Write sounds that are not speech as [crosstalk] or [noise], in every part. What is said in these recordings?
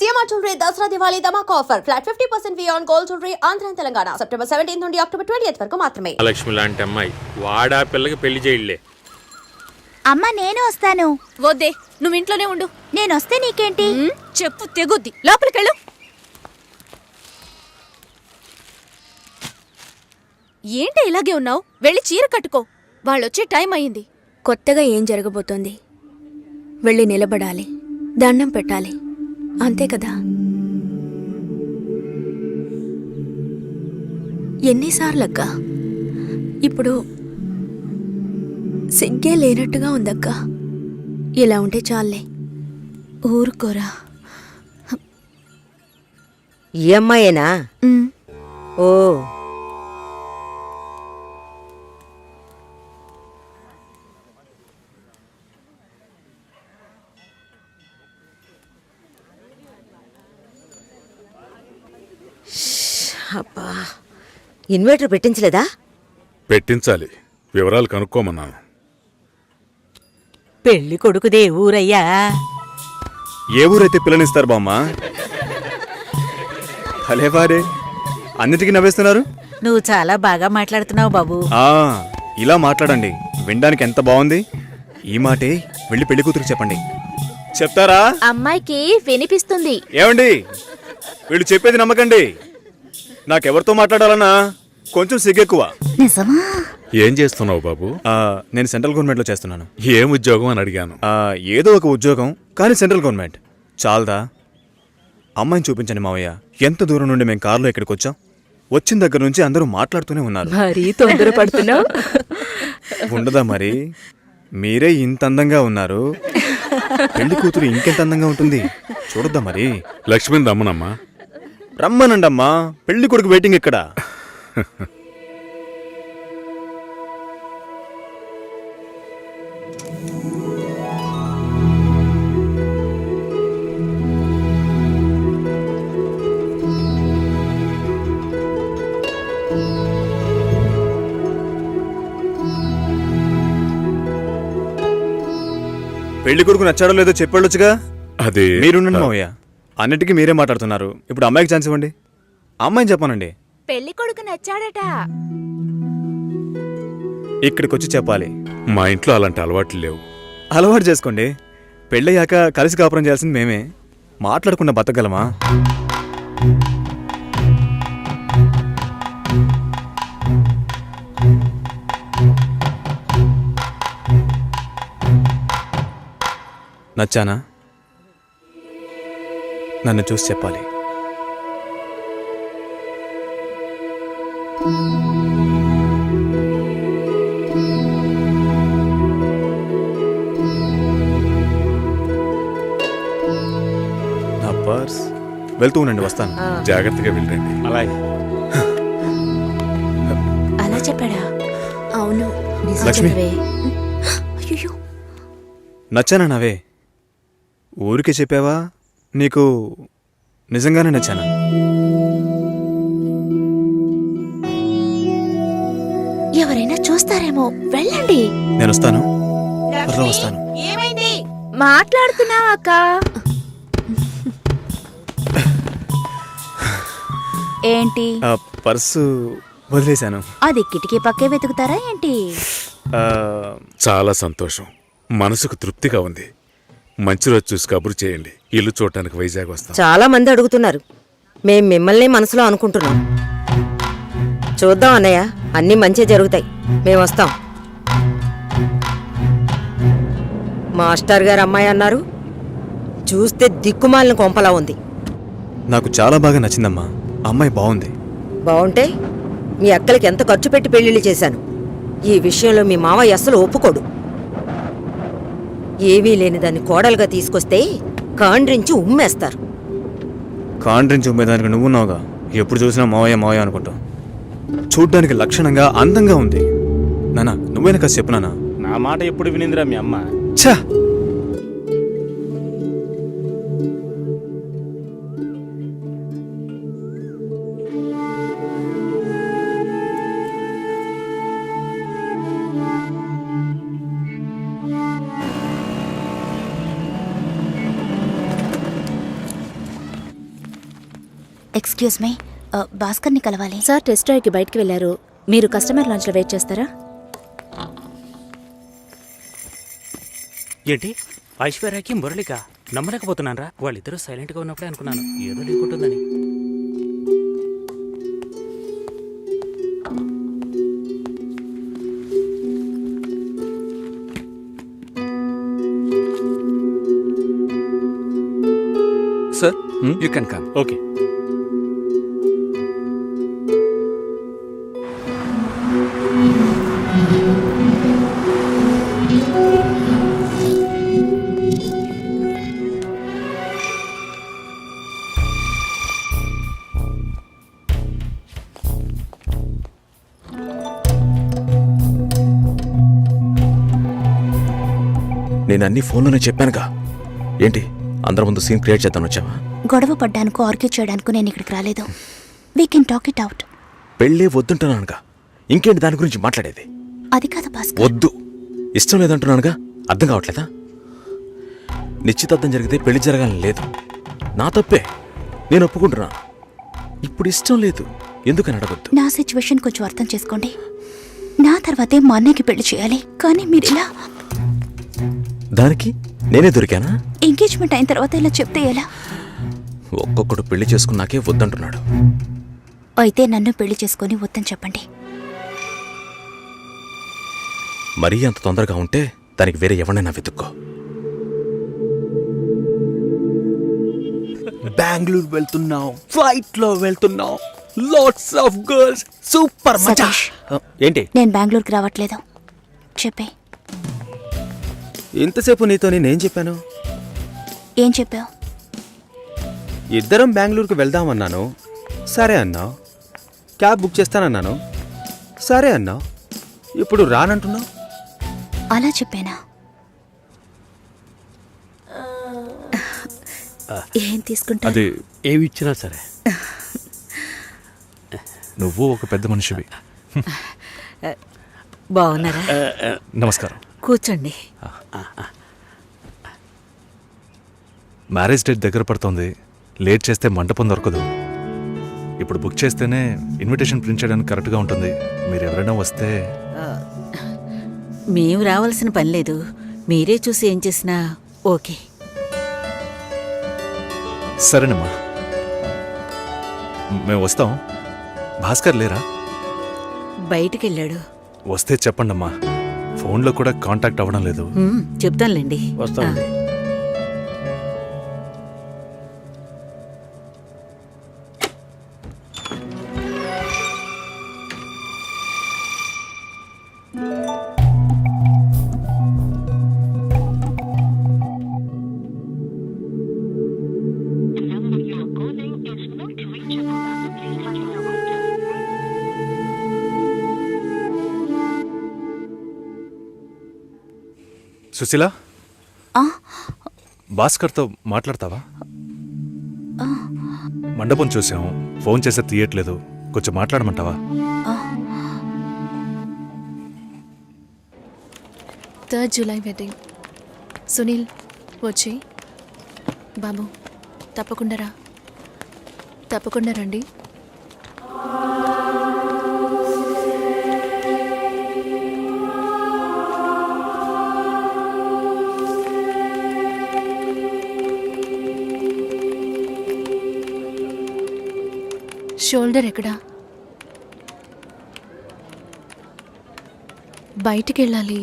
CMR jewellery Dasara Diwali ధమాక్ offer. Flat fifty percent on gold jewellery Andhra Telangana. September seventeen నుండి October twenty వరకు మాత్రమే. లక్ష్మి లాంటి అమ్మాయి. వాడా పిల్లకి పెళ్ళి చేయలే. అమ్మ నేను వస్తాను. వద్దే నువ్వు ఇంట్లోనే ఉండు. నేను వస్తే నీకేంటి? చెప్పు తెగుద్ది. లోపలికెళ్ళు ఏంటి ఇలాగే ఉన్నావు? వెళ్ళి చీర కట్టుకో. వాళ్ళొచ్చే టైం అయింది కొత్తగా ఏం జరగబోతోంది? వెళ్ళి నిలబడాలి. దండం పెట్టాలి. అంతే కదా? ఎన్నిసార్లక్క? ఇప్పుడు సిగ్గే లేనట్టుగా ఉందక్క. ఇలా ఉంటే చాలే ఊరుకోరా. ఈ అమ్మాయేనా? ఓ. అబ్బా ఇన్వర్టర్ పెట్టించలేదా? పెట్టించాలి. వివరాలు కనుక్కోమన్నాను. పెళ్ళి కొడుకుదే ఊరయ్యా. ఏ ఊరైతే పిల్లనిస్తారు బామ్మ? భలేవారే. అన్నిటికీ నవ్వేస్తున్నారు? నువ్వు చాలా బాగా మాట్లాడుతున్నావు బాబు. ఆ ఇలా మాట్లాడండి. వినడానికి ఎంత బాగుంది? ఈ మాటే వెళ్ళి పెళ్ళి కూతురు చెప్పండి. చెప్తారా? అమ్మాయికి వినిపిస్తుంది. ఏమండి? వీళ్ళు చెప్పేది నమ్మకండి. నాకెవరితో మాట్లాడాలన్నా? కొంచెం సిగ్గెక్కువ. నిజమా? ఏం చేస్తున్నావు బాబు? ఆ, నేను సెంట్రల్ గవర్నమెంట్లో చేస్తున్నాను. ఏం ఉద్యోగం అని అడిగాను. ఆ, ఏదో ఒక ఉద్యోగం కానీ సెంట్రల్ గవర్నమెంట్. చాలదా అమ్మాయిని చూపించండి మావయ్య. ఎంత దూరం నుండి మేము కారులో ఇక్కడికి వచ్చాం వచ్చిన దగ్గర నుంచి అందరూ మాట్లాడుతూనే ఉన్నారు. మరీ తొందరపడుతున్నావు. ఉండదా మరి? మీరే ఇంత అందంగా ఉన్నారు. పెళ్ళి కూతురు ఇంకెంత అందంగా ఉంటుంది? చూడొద్దా మరి? లక్ష్మిని రమ్మనమ్మా. రమ్మనండమ్మా. పెళ్ళి కొడుకు వెయిటింగ్ ఇక్కడ. పెళ్ళి కొడుకు నచ్చాడో లేదో చెప్పాడొచ్చుగా? అది. మీరుండండి మావయ్య. అన్నిటికీ మీరే మాట్లాడుతున్నారు. ఇప్పుడు అమ్మాయికి ఛాన్స్ ఇవ్వండి. అమ్మాయిని చెప్పానండి. పెళ్ళి కొడుకు నచ్చాడట. ఇక్కడికి వచ్చి చెప్పాలి. మా ఇంట్లో అలాంటి అలవాట్లు లేవు. అలవాటు చేసుకోండి. పెళ్ళయ్యాక కలిసి కాపురం చేయాల్సింది మేమే. మాట్లాడకుండా బతకగలమా? నచ్చానా? నన్ను చూసి చెప్పాలి. నా పర్స్. వెళ్తూ ఉండండి వస్తాను. జాగ్రత్తగా వెళ్ళండి అలాగే. అలా చెప్పాడా? అవును. లక్ష్మి. అయ్యయ్యో. నచ్చానా నావే? ఊరికే చెప్పావా? నీకు నిజంగానే నచ్చానా? ఎవరైనా చూస్తారేమో వెళ్ళండి. నేను వస్తాను త్వరలో వస్తాను. ఏమైంది? మాట్లాడుతున్నావా అక్క? ఏంటి? ఆ పర్సు వదిలేశాను. అది కిటికీ పక్కే వెతుకుతారా ఏంటి? ఆ, చాలా సంతోషం. మనసుకు తృప్తిగా ఉంది. మంచి రోజు చూసి కబురు చేయండి. ఇల్లు చూడటానికి వైజాగ్ వస్తాం. చాలా మంది అడుగుతున్నారు. మేం మిమ్మల్ని మనసులో అనుకుంటున్నాం. చూద్దాం అన్నయ్య అన్నీ మంచి జరుగుతాయి. మేము వస్తాం. మాస్టర్ గారు అమ్మాయి అన్నారు. చూస్తే దిక్కుమాలిన కొంపలా ఉంది. నాకు చాలా బాగా నచ్చిందమ్మా. అమ్మాయి బాగుంది. బాగుంటే మీ అక్కలకి ఎంత ఖర్చు పెట్టి పెళ్ళిళ్ళు చేశాను. ఈ విషయంలో మీ మావయ్య అస్సలు ఒప్పుకోడు. ఏవీ లేని దాన్ని కోడలుగా తీసుకొస్తే కాండ్రించి ఉమ్మేస్తారు. కాండ్రించి ఉమ్మేదానికి నువ్వున్నావుగా. ఎప్పుడు చూసినా మావయ్య మావయ్య అనుకుంటావు. చూడ్డానికి లక్షణంగా అందంగా ఉంది. నానా నువ్వైనా కాస్త చెప్పు నానా. నా మాట ఎప్పుడు వినిందిరా మీ అమ్మ. ఛా! ఎక్స్క్యూజ్ మీ భాస్కర్ని కలవాలి. సార్ టెస్ట్ డ్రైవ్కి బయటికి వెళ్ళారు. మీరు కస్టమర్ లాంచ్లో వెయిట్ చేస్తారా? ఏంటి? ఐశ్వర్యకి మురళిక? నమ్మలేకపోతున్నాను రా వాళ్ళిద్దరూ సైలెంట్గా ఉన్నప్పుడే అనుకున్నాను. ఏదో లేకుంటుందని sir you can come okay నేను అన్ని ఫోన్లోనే చెప్పానుగా. ఏంటి అందరి ముందు సీన్ క్రియేట్ చేద్దాం వచ్చావా? గొడవ పడ్డానుకో ఆర్గ్యూ చేయడానికి నేను ఇక్కడికి రాలేదు. We can talk it out పెళ్ళే వద్దుంటున్నానుగా. ఇంకేంటి దాని గురించి మాట్లాడేది? అది కాదు భాస్కర్. వద్దు. ఇష్టం లేదంటున్నానుగా. అర్థం కావట్లేదా? నిశ్చితార్థం జరిగితే పెళ్ళి జరగాలని లేదు. నా తప్పే. నేను ఒప్పుకుంటున్నా. ఇప్పుడు ఇష్టం లేదు. ఎందుకని అడగొద్దు? నా సిచ్యువేషన్ కొంచెం అర్థం చేసుకోండి. నా తర్వాతే మా అన్నయ్యకి పెళ్ళి చేయాలి. కానీ మీరు ఇలా దానికి నేనే దొరికానా? ఎంగేజ్మెంట్ అయిన తర్వాత ఇలా చెప్తే ఎలా? ఒక్కొక్కడు పెళ్ళి చేసుకున్నాకే వద్దంటున్నాడు. అయితే నన్ను పెళ్ళి చేసుకొని వద్దని చెప్పండి. మరీ అంత తొందరగా ఉంటే దానికి వేరే ఎవరినైనా వెతుక్కో. బెంగళూరు వెళ్తున్నాం ఫ్లైట్లో వెళ్తున్నాం. లాట్స్ ఆఫ్ గర్ల్స్ సూపర్ మచా సతీష్. ఏంటి? నేను బెంగళూరుకి రావట్లేదు. చెప్పే. ఇంతసేపు నీతో నేనేం చెప్పాను. ఏం చెప్పావు? ఇద్దరం బెంగళూరుకు వెళ్దామన్నాను సరే అన్నావు. క్యాబ్ బుక్ చేస్తానన్నాను. సరే అన్నావు. ఇప్పుడు రానంటున్నావు? అలా చెప్పానా? ఏం తీసుకుంటారు అది ఏమి ఇచ్చినా సరే. నువ్వు ఒక పెద్ద మనిషివి. బాగున్నారా? నమస్కారం. కూర్చోండి. మ్యారేజ్ డేట్ దగ్గర పడుతోంది. లేట్ చేస్తే మంటపం దొరకదు. ఇప్పుడు బుక్ చేస్తేనే ఇన్విటేషన్ ప్రింట్ చేయడానికి కరెక్ట్గా ఉంటుంది. మీరు ఎవరైనా వస్తే మేము రావాల్సిన పని లేదు. మీరే చూసి ఏం చేసినా ఓకే. సరేనమ్మా. మేము వస్తాం. భాస్కర్ లేరా? బయటికి వెళ్ళాడు వస్తే చెప్పండమ్మా. ఫోన్లో కూడా కాంటాక్ట్ అవ్వడం లేదు. చెప్తానులేండి. వస్తామండి. సుశీల? భాస్కర్తో మాట్లాడతావా? మండపం చూసాం. ఫోన్ చేస్తే తీయట్లేదు. కొంచెం మాట్లాడమంటావా? Third July wedding. సునీల్ వచ్చి. బాబు తప్పకుండా రా. తప్పకుండా రండి. షోల్డర్ ఎక్కడా? బయటికి వెళ్ళాలి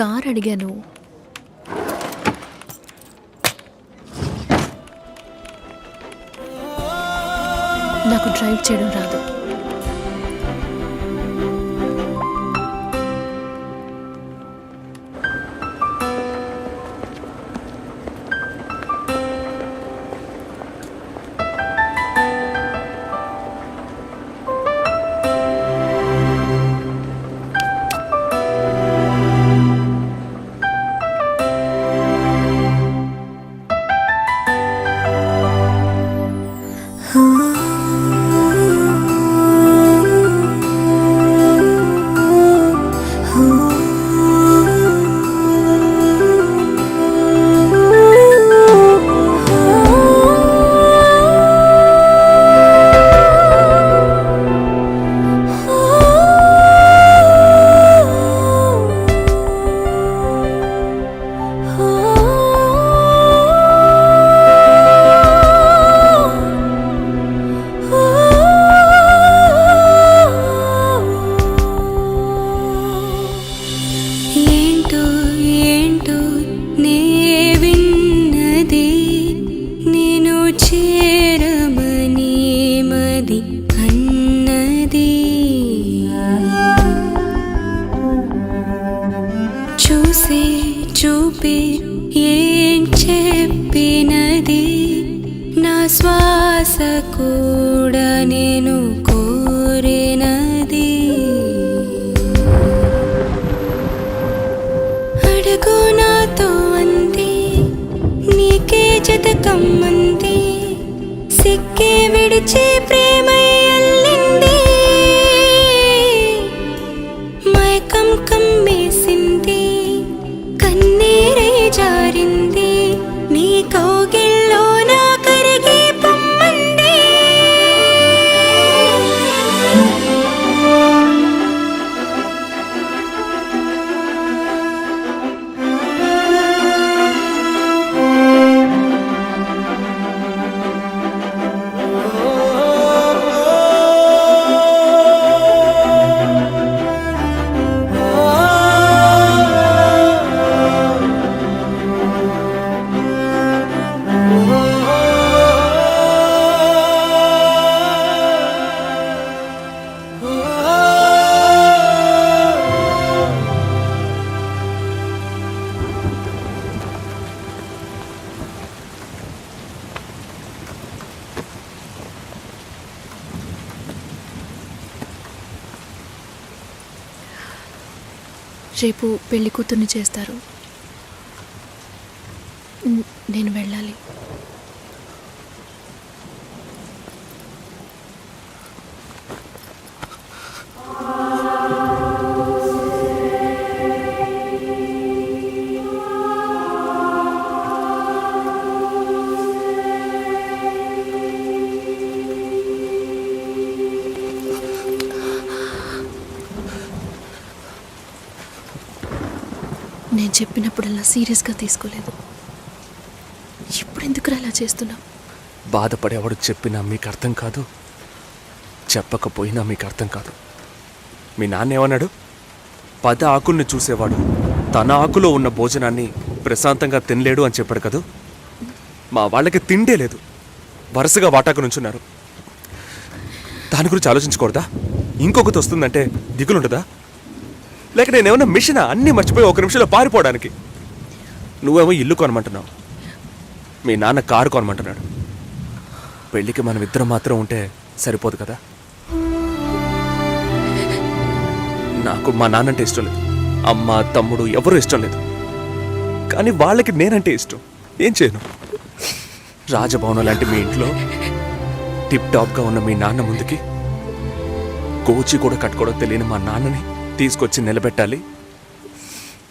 కార్ అడిగాను. నాకు డ్రైవ్ చేయడం రాదు. రేపు పెళ్ళి కూతుర్ని చేస్తారు. నేను వెళ్ళాలి. అలా సీరియస్గా తీసుకోలేదు. ఇప్పుడు ఎందుకు అలా చేస్తున్నావు? బాధపడేవాడు చెప్పినా మీకు అర్థం కాదు చెప్పకపోయినా మీకు అర్థం కాదు. మీ నాన్న ఏమన్నాడు పద ఆకుల్ని చూసేవాడు. తన ఆకులో ఉన్న భోజనాన్ని ప్రశాంతంగా తినలేడు అని చెప్పాడు కదూ? మా వాళ్ళకి తిండే లేదు. వరుసగా వాటాకు నుంచున్నారు. దాని గురించి ఆలోచించకూడదా? ఇంకొకటి వస్తుందంటే దిగులుంటుందా లేక నేనేమన్నా మిషన్? అన్నీ మర్చిపోయి ఒక నిమిషంలో పారిపోవడానికి. నువ్వేమో ఇల్లు కొనమంటున్నావు. మీ నాన్న కారు కొనమంటున్నాడు. పెళ్ళికి మనం ఇద్దరం మాత్రం ఉంటే సరిపోదు కదా? నాకు మా నాన్నంటే ఇష్టం లేదు. అమ్మ తమ్ముడు ఎవరు ఇష్టం లేదు. కానీ వాళ్ళకి నేనంటే ఇష్టం. ఏం చేయను? రాజభవనం లాంటి మీ ఇంట్లో టిప్ టాప్గా ఉన్న మీ నాన్న ముందుకి కోచి కూడా కట్టుకోవడం తెలియని మా నాన్నని తీసుకొచ్చి నిలబెట్టాలి.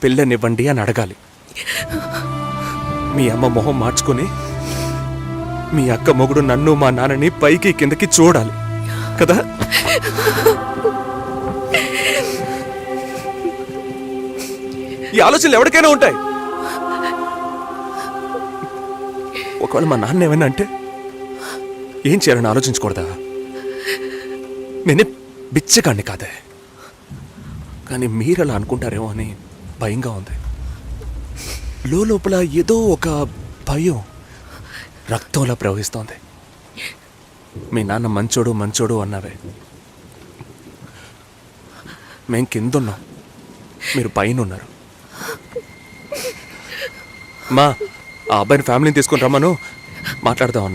పిల్లనివ్వండి అని అడగాలి. మీ అమ్మ మొహం మార్చుకొని మీ అక్క మొగుడు నన్ను మా నాన్నని పైకి కిందకి చూడాలి. కదా? ఈ ఆలోచనలు ఎవరికైనా ఉంటాయి. ఒకవేళ మా నాన్న ఏమైనా అంటే ఏం చేయాలని ఆలోచించకూడదా? నేనే బిచ్చగాడిని కాదే. కానీ మీరు అలా అనుకుంటారేమో అని భయంగా ఉంది. లోపల ఏదో ఒక భయం రక్తంలా ప్రవహిస్తోంది. మీ నాన్న మంచోడు మంచోడు అన్నావే మేం కిందున్నాం. మీరు పైన ఉన్నారు మా ఆ అబ్బాయిని ఫ్యామిలీని తీసుకుని రమ్మను. మాట్లాడదాం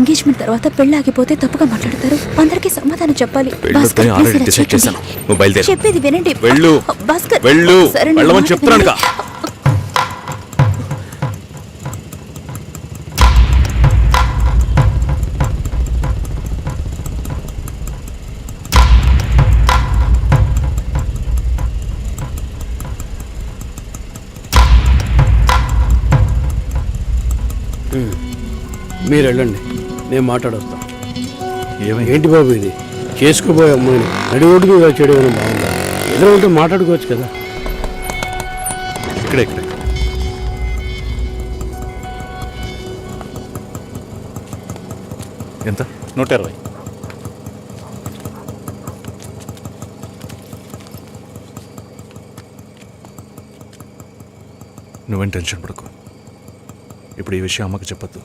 ఎంగేజ్మెంట్ తర్వాత పెళ్ళి ఆగిపోతే తప్పుగా మాట్లాడతారు అందరికీ సమాధానం చెప్పాలి పెళ్ళొద్దని భాస్కర్, please already ఇలా decide చేయకండి. చేశాను. నువ్వు బయలుదేరు. చెప్పేది వినండి వెళ్ళు. భాస్కర్ వెళ్ళు. సరే, నా వెళ్ళమని మాట చెప్తున్నానుగా. వినండి. మీరు వెళ్ళండి నేను మాట్లాడొస్తాను ఏమైంది? ఏంటి బాబు ఇది? చేసుకోబోయే అమ్మాయిని నడి మీద ఏమైనా బాగుందా? ఎదురు ఉంటే మాట్లాడుకోవచ్చు కదా. ఇక్కడే ఇక్కడే. ఎంత? నూట ఇరవై. నువ్వేం టెన్షన్ పడకు. ఇప్పుడు ఈ విషయం అమ్మకి చెప్పొద్దు.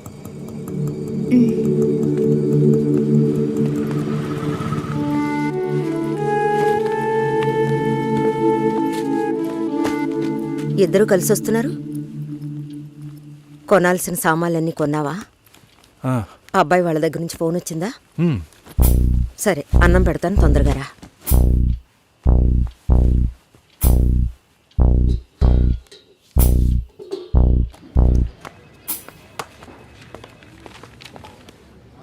ఇద్దరు కలిసి వస్తున్నారు? కొనాల్సిన సామాన్లన్నీ కొన్నావా? ఆ, అబ్బాయి వాళ్ళ దగ్గర నుంచి ఫోన్ వచ్చిందా. సరే అన్నం పెడతాను తొందరగా రా.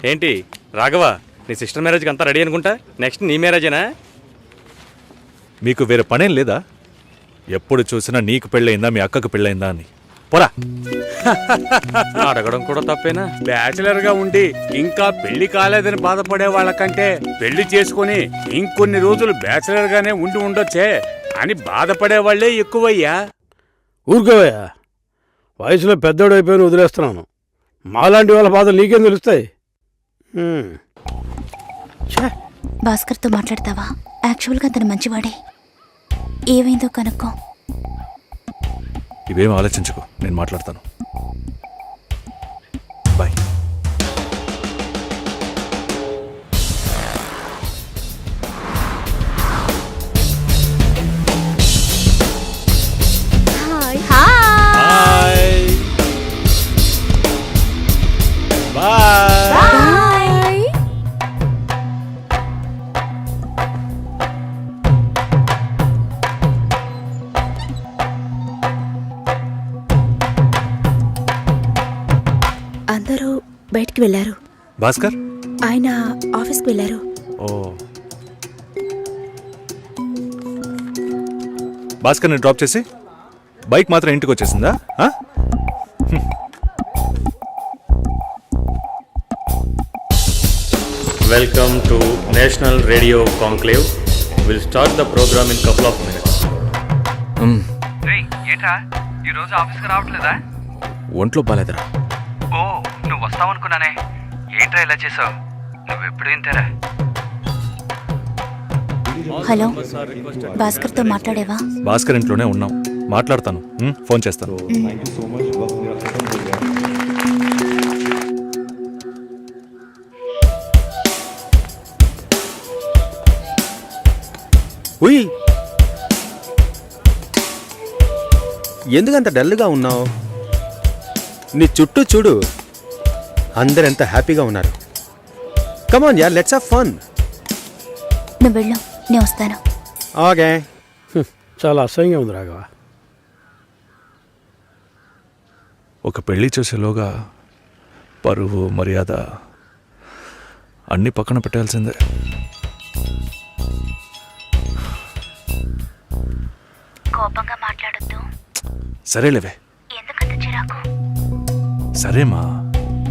ఏంటి? రాఘవ నీ సిస్టర్ మ్యారేజ్కి అంతా రెడీ అనుకుంటా? నెక్స్ట్ నీ మ్యారేజేనా మీకు వేరే పనేం లేదా? ఎప్పుడు చూసినా నీకు పెళ్ళయిందా మీ అక్కకు పెళ్ళయిందా అని. పోరా. [laughs] అడగడం కూడా తప్పేనా? బ్యాచిలర్గా ఉండి ఇంకా పెళ్ళి కాలేదని బాధపడే వాళ్ళకంటే పెళ్ళి చేసుకుని ఇంకొన్ని రోజులు బ్యాచిలర్ గానే ఉండి ఉండొచ్చే అని బాధపడే వాళ్ళే ఎక్కువయ్యా. ఊరుకోవయ్యా. వయసులో పెద్దోడు అయిపోయిన వదిలేస్తున్నాను. మాలాంటి వాళ్ళ బాధలు నీకేం తెలుస్తాయి? భాస్కర్తో మాట్లాడతావా? యాక్చువల్గా అతను మంచివాడే. ఏమైందో కనుక్కో. ఇవేం ఆలోచించుకో. నేను మాట్లాడతాను. భాస్కర్? ఆయన ఆఫీస్కి వెళ్ళారు. ఓ. భాస్కర్ని డ్రాప్ చేసి బైక్ మాత్రం ఇంటికి వచ్చేసిందా? Welcome to national radio conclave will start the program in couple of minutes ఏంట్రా రోజు ఆఫీస్కి రావట్లేదా? ఒంట్లో బాలేదురా. ఓ నువ్వు వస్తావనుకున్నానే. ఏంట్రా ఇలా చేసావు? నువ్వు ఎప్పుడు ఇంతేరా హలో భాస్కర్తో మాట్లాడేవా? భాస్కర్ ఇంట్లోనే ఉన్నాం. మాట్లాడతాను. ఉమ్, ఫోన్ చేస్తాను. ఉయ్! ఎందుకంత డల్గా ఉన్నావు? నీ చుట్టూ చూడు. అందరెంత హ్యాపీగా ఉన్నారు. Come on ya let's have fun నువ్వు వెళ్ళు నేను వస్తాను. ఓకే. చాలా అసహ్యంగా ఉంది రాఘవ. ఒక పెళ్ళి చేసేలోగా పరువు మర్యాద అన్నీ పక్కన పెట్టాల్సిందే. కోపంగా మాట్లాడొద్దు. సరేలేవే. ఎందుకంత చిరాకు? సరేమా.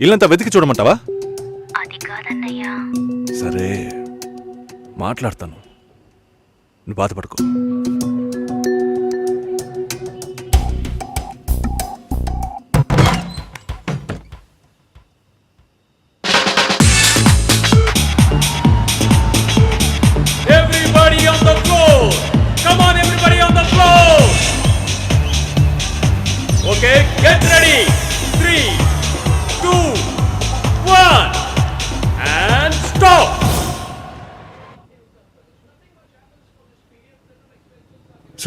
ఇల్లంతా వెతికి చూడమంటావా? అది కాదన్నయ్యా. సరే మాట్లాడతాను. నువ్వు బాధపడుకో.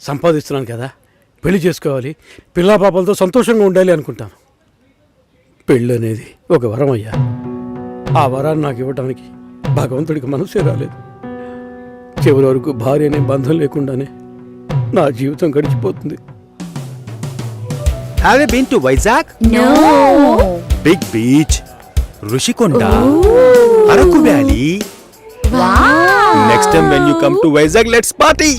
సంపాదిస్తున్నాను కదా. పెళ్ళి చేసుకోవాలి. పిల్లా పాపలతో సంతోషంగా ఉండాలి అనుకుంటాను. పెళ్ళి అనేది ఒక వరం అయ్యా. ఆ వరాన్ని నాకు ఇవ్వడానికి భగవంతుడికి మనసే రాలేదు. చివరి వరకు భార్య అనే బంధం లేకుండానే నా జీవితం గడిచిపోతుంది. Have been to Vizag big beach Rushikonda Araku valley next time when you come to Vizag let's party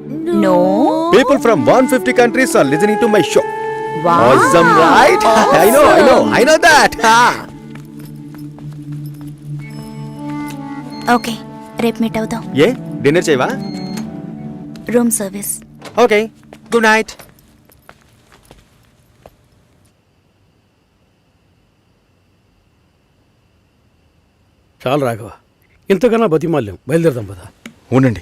no people from 150 countries are listening to my show Awesome, right? I know, I know, I know that. Okay రేపు meet అవుదాం. ఏ? Dinner చేయవా? Room service okay good night చాలు రాఘవ ఇంతకన్నా బతిమాల్యం బయలుదేరదాం పదా. ఉండండి.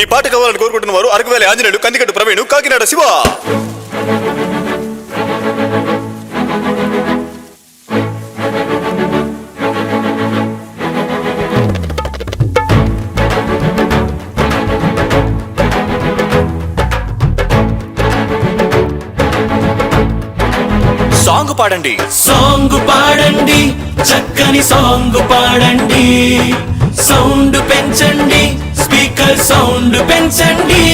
ఈ పాట కావాలని కోరుకుంటున్న వారు అరకువేలి ఆంజనేయుడు కందికట్టు ప్రవీణ్ కాకినాడ శివ. సాంగ్ పాడండి. సాంగ్ పాడండి చక్కని సాంగ్ పాడండి. సౌండ్ పెంచండి స్పీకర్ సౌండ్ పెంచండి.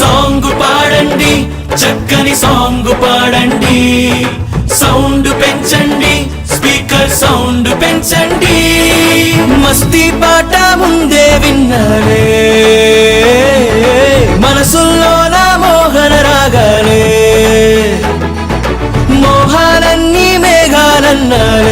సాంగ్ పాడండి. చక్కని సాంగ్ పాడండి. సౌండ్ పెంచండి. స్పీకర్ సౌండ్ పెంచండి. మస్తీ పాట ముందే విన్నారే మనసుల్లో నా మోహన రాగాలే. మోహాలన్నీ మేఘాలన్నాలే